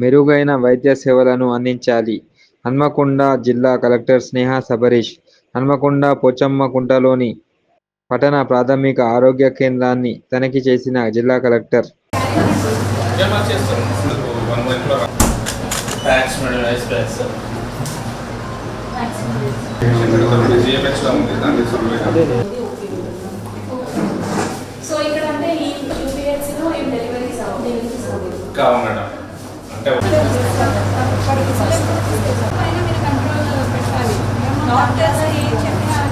మెరుగైన వైద్య సేవలను అందించాలి. హన్మకొండ జిల్లా కలెక్టర్ స్నేహ సబరీష్ హన్మకొండ పోచమ్మకుంటలోని పట్టణ ప్రాథమిక ఆరోగ్య కేంద్రాన్ని తనిఖీ చేసిన జిల్లా కలెక్టర్. Packs madam. అంటే ఈ యూపీఎస్సీలో ఏం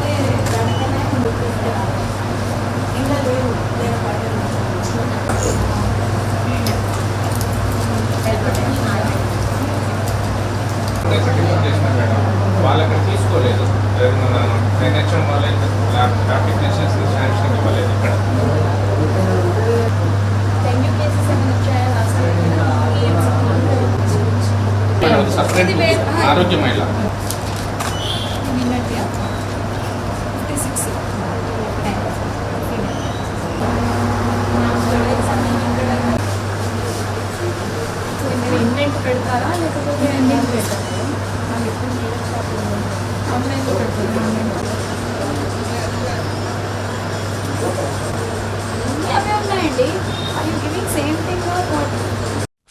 డెలివరీస్ డెలివరీస్ కావాలి ఆరోగ్య మహిళ నిన్నటి ఫిఫ్టీ సిక్స్. మీరు ఇండెంట్ పెడతారా? లేకపోతే ఇండెంట్ పెడతారా? ఆన్లైన్లో పెడతారా అవే ఉన్నాయండి. I you giving same thing